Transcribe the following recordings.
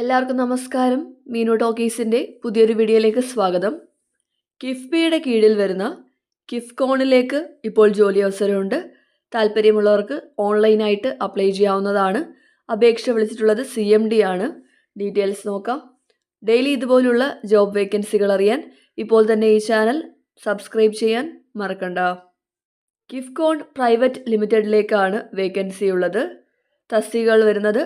എല്ലാവർക്കും നമസ്കാരം. മീനു ടോക്കീസിന്റെ പുതിയൊരു വീഡിയോയിലേക്ക് സ്വാഗതം. കിഫ്ബിയുടെ കീഴിൽ വരുന്ന കിഫ്കോണിലേക്ക് ഇപ്പോൾ ജോലി അവസരമുണ്ട്. താല്പര്യമുള്ളവർക്ക് ഓൺലൈനായിട്ട് അപ്ലൈ ചെയ്യാവുന്നതാണ്. അപേക്ഷ വിളിച്ചിട്ടുള്ളത് സി എം ഡി ആണ്. ഡീറ്റെയിൽസ് നോക്കാം. ഡെയിലി ഇതുപോലുള്ള ജോബ് വേക്കൻസികൾ അറിയാൻ ഇപ്പോൾ തന്നെ ഈ ചാനൽ സബ്സ്ക്രൈബ് ചെയ്യാൻ മറക്കണ്ട. കിഫ്കോൺ പ്രൈവറ്റ് ലിമിറ്റഡിലേക്കാണ് വേക്കൻസി ഉള്ളത്. തസ്തികകൾ വരുന്നത്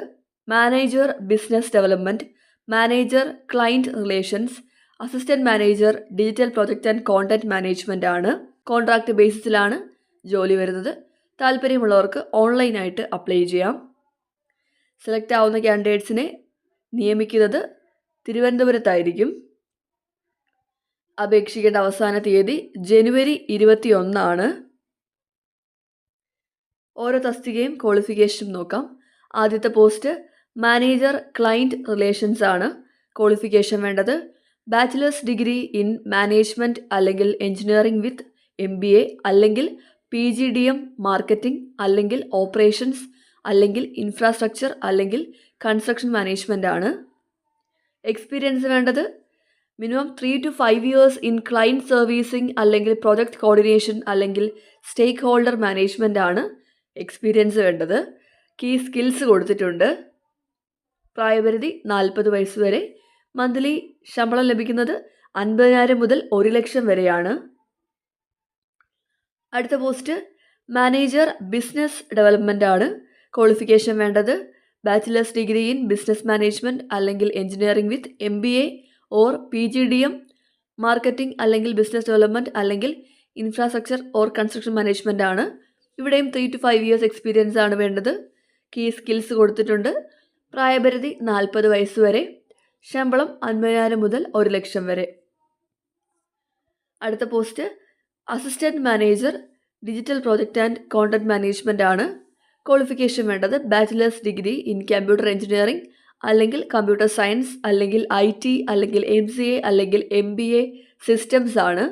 manager business development manager client relations assistant manager digital project and content management ആണ്. കോൺട്രാക്ട് ബേസിസിലാണ് ജോലി വരുന്നത്. താല്പര്യമുള്ളവർക്ക് ഓൺലൈനായിട്ട് അപ്ലൈ ചെയ്യാം. സെലക്ട് ആവുന്ന ക്യാൻഡിഡേറ്റ്സിനെ നിയമിക്കുന്നത് തിരുവനന്തപുരത്തായിരിക്കും. അപേക്ഷിക്കേണ്ട അവസാന തീയതി ജനുവരി ഇരുപത്തി ഒന്നാണ് ഓരോ തസ്തികയും ക്വാളിഫിക്കേഷനും നോക്കാം. ആദ്യത്തെ പോസ്റ്റ് മാനേജർ ക്ലയന്റ് റിലേഷൻസ് ആണ് ക്വാളിഫിക്കേഷൻ വേണ്ടത്. ബാച്ചിലേഴ്സ് ഡിഗ്രി ഇൻ മാനേജ്മെന്റ് അല്ലെങ്കിൽ engineering with M B A അല്ലെങ്കിൽ P G D M marketing അല്ലെങ്കിൽ ഓപ്പറേഷൻസ് അല്ലെങ്കിൽ ഇൻഫ്രാസ്ട്രക്ചർ അല്ലെങ്കിൽ കൺസ്ട്രക്ഷൻ മാനേജ്മെന്റ് ആണ്. എക്സ്പീരിയൻസ് വേണ്ടത് minimum three to five years in client servicing അല്ലെങ്കിൽ പ്രൊജക്ട് കോർഡിനേഷൻ അല്ലെങ്കിൽ സ്റ്റേക്ക് ഹോൾഡർ മാനേജ്മെന്റ് ആണ് എക്സ്പീരിയൻസ് വേണ്ടത്. കീ സ്കിൽസ് കൊടുത്തിട്ടുണ്ട്. പ്രായപരിധി നാൽപ്പത് വയസ്സ് വരെ. മന്ത്ലി ശമ്പളം ലഭിക്കുന്നത് അൻപതിനായിരം മുതൽ ഒരു ലക്ഷം വരെയാണ്. അടുത്ത പോസ്റ്റ് മാനേജർ ബിസിനസ് ഡെവലപ്മെന്റ് ആണ്. ക്വാളിഫിക്കേഷൻ വേണ്ടത് bachelor's degree in business management അല്ലെങ്കിൽ engineering with M B A or P G D M marketing അല്ലെങ്കിൽ ബിസിനസ് ഡെവലപ്മെന്റ് അല്ലെങ്കിൽ ഇൻഫ്രാസ്ട്രക്ചർ ഓർ കൺസ്ട്രക്ഷൻ മാനേജ്മെന്റ് ആണ്. ഇവിടെയും three to five years experience ആണ് വേണ്ടത്. Key skills കൊടുത്തിട്ടുണ്ട്. പ്രായപരിധി നാൽപ്പത് വയസ്സ് വരെ ശമ്പളം അൻപതിനായിരം മുതൽ ഒരു ലക്ഷം വരെ. അടുത്ത post assistant manager digital project and contact management ആണ്. ക്വാളിഫിക്കേഷൻ വേണ്ടത് bachelor's degree in computer engineering അല്ലെങ്കിൽ കമ്പ്യൂട്ടർ സയൻസ് അല്ലെങ്കിൽ ഐ ടി അല്ലെങ്കിൽ എം സി എ അല്ലെങ്കിൽ എം ബി എ സിസ്റ്റംസ് ആണ്.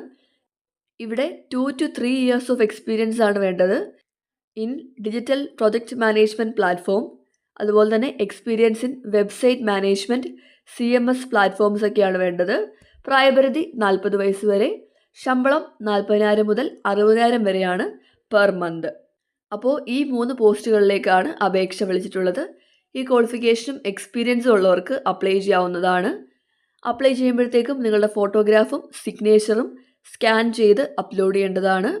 ഇവിടെ two two three years of experience ആണ് വേണ്ടത്. In digital project management platform അതുപോലെ തന്നെ experience in website management C M S platforms ഒക്കെയാണ് വേണ്ടത്. പ്രായപരിധി നാൽപ്പത് വയസ്സ് വരെ ശമ്പളം നാൽപ്പതിനായിരം മുതൽ അറുപതിനായിരം വരെയാണ് പെർ മന്ത് അപ്പോൾ ഈ മൂന്ന് പോസ്റ്റുകളിലേക്കാണ് അപേക്ഷ വിളിച്ചിട്ടുള്ളത്. ഈ ക്വാളിഫിക്കേഷനും എക്സ്പീരിയൻസും ഉള്ളവർക്ക് അപ്ലൈ ചെയ്യാവുന്നതാണ്. അപ്ലൈ ചെയ്യുമ്പോഴത്തേക്കും നിങ്ങളുടെ ഫോട്ടോഗ്രാഫും സിഗ്നേച്ചറും സ്കാൻ ചെയ്ത് അപ്ലോഡ് ചെയ്യേണ്ടതാണ്.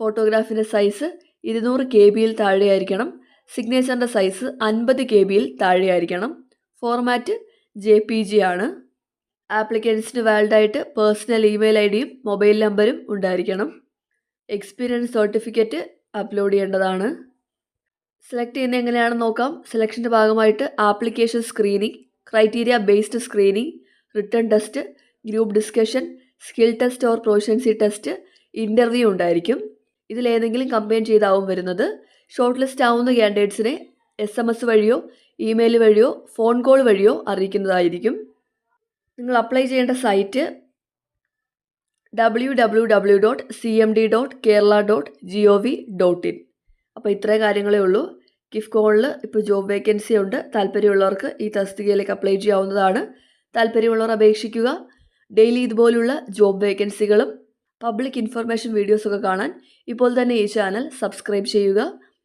ഫോട്ടോഗ്രാഫിന്റെ സൈസ് ഇരുന്നൂറ് കെ ബിയിൽ താഴെയായിരിക്കണം. സിഗ്നേച്ചറിന്റെ സൈസ് അൻപത് കെ ബിയിൽ താഴെയായിരിക്കണം. ഫോർമാറ്റ് ജെ പി ജി ആണ്. ആപ്ലിക്കൻസിന് വാലിഡായിട്ട് പേഴ്സണൽ ഇമെയിൽ ഐ ഡിയും മൊബൈൽ നമ്പരും ഉണ്ടായിരിക്കണം. എക്സ്പീരിയൻസ് സർട്ടിഫിക്കറ്റ് അപ്ലോഡ് ചെയ്യേണ്ടതാണ്. സെലക്ട് ചെയ്യുന്നത് എങ്ങനെയാണെന്ന് നോക്കാം. സെലക്ഷന്റെ ഭാഗമായിട്ട് application screening criteria based screening written test group discussion skill test or proficiency test interview ഉണ്ടായിരിക്കും. ഇതിലേതെങ്കിലും കമ്പയിൻ ചെയ്താവും വരുന്നത്. ഷോർട്ട് ലിസ്റ്റ് ആവുന്ന ക്യാൻഡിഡേറ്റ്സിനെ എസ് എം എസ് വഴിയോ ഇമെയിൽ വഴിയോ ഫോൺ കോൾ വഴിയോ അറിയിക്കുന്നതായിരിക്കും. നിങ്ങൾ അപ്ലൈ ചെയ്യേണ്ട site W W W dot C M D dot Kerala dot G O V dot in അപ്പോൾ ഇത്രയും കാര്യങ്ങളേ ഉള്ളൂ. കിഫ്കോണിൽ ഇപ്പോൾ ജോബ് വേക്കൻസി ഉണ്ട്. താല്പര്യമുള്ളവർക്ക് ഈ തസ്തികയിലേക്ക് അപ്ലൈ ചെയ്യാവുന്നതാണ്. താല്പര്യമുള്ളവർ അപേക്ഷിക്കുക. ഡെയിലി ഇതുപോലുള്ള ജോബ് വേക്കൻസികളും പബ്ലിക് ഇൻഫർമേഷൻ വീഡിയോസൊക്കെ കാണാൻ ഇപ്പോൾ തന്നെ ഈ ചാനൽ സബ്സ്ക്രൈബ് ചെയ്യുക.